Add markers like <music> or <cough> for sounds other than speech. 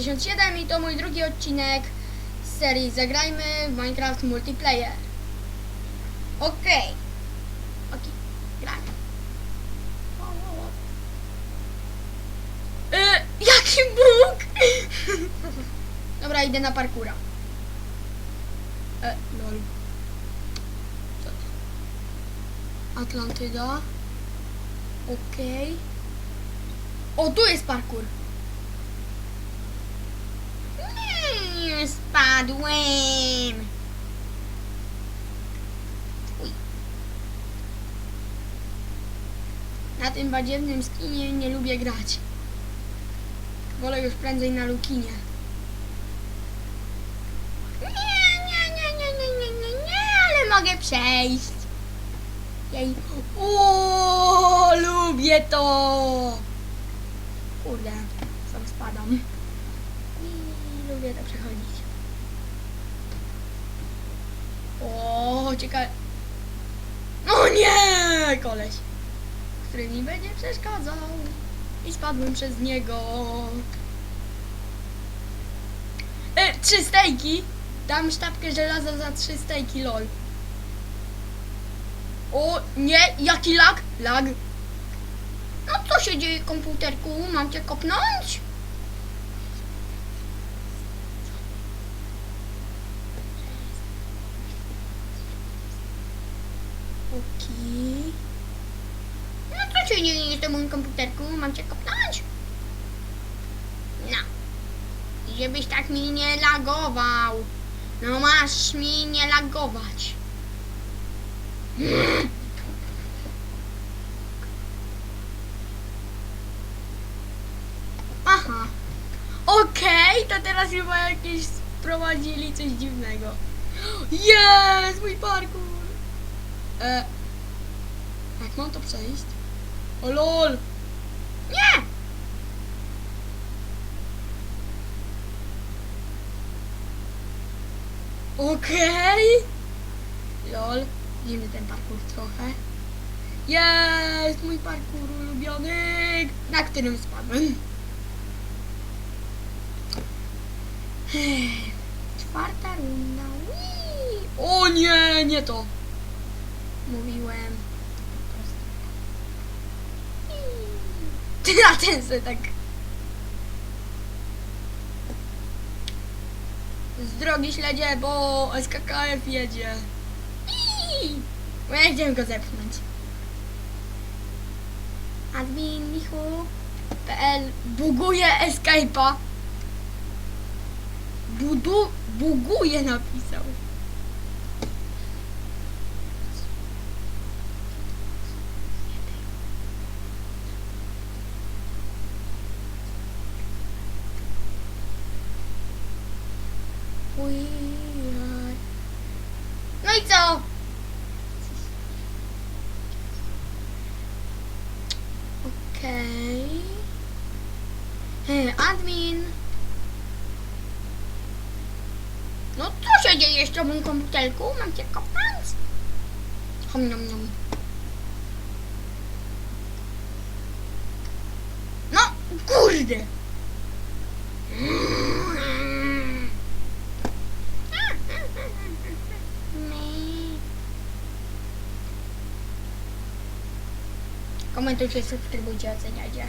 57 i to mój drugi odcinek z serii Zagrajmy w Minecraft Multiplayer. Okej. Okej, gramy. Y, jaki bóg! <laughs> Dobra, idę na parkura. E, lol. Co to? Atlantyda. Okej. O, tu jest parkour. Nie, spadłem. Uj. Na tym badziewnym skinie nie lubię grać. Wolę już prędzej na lukinie. Nie, nie, nie, nie, nie, nie, nie, nie, ale mogę przejść. Jej. O, lubię to. Kurde, sam spadam. I lubię to przechodzić. O, ciekawe. No nie, koleś, który mi będzie przeszkadzał. I spadłem przez niego. E, trzy stejki. Dam sztabkę żelaza za trzy stejki, lol. O, nie, jaki lag? Lag. No co się dzieje, komputerku? Mam cię kopnąć? Okej. No co się dzieje z moim komputerku? Mam cię kopnąć? No. Żebyś tak mi nie lagował. No masz mi nie lagować. Aha. Okej, to teraz chyba jakieś sprowadzili coś dziwnego. <gasps> Jest mój parkour! E, jak mam to przejść? O lol! Nie! Okej! Lol, dziwny ten parkour trochę. Jest mój parkour ulubiony, na którym spadłem. Czwarta runda. Whee! O nie, nie to. Mówiłem. Ty na ten se tak. Z drogi śledzie, bo SKKF jedzie. Bo ja chciałem go zepchnąć. Admin Michu.pl buguje Escape'a. Budu, buguje napisał. No i co? Okej. Hey, admin. No co się dzieje w moim komputerku? Mam cię kopnąć? Hom, nom, nom. No, kurde. Komentujcie, subskrybujcie, oceniajcie.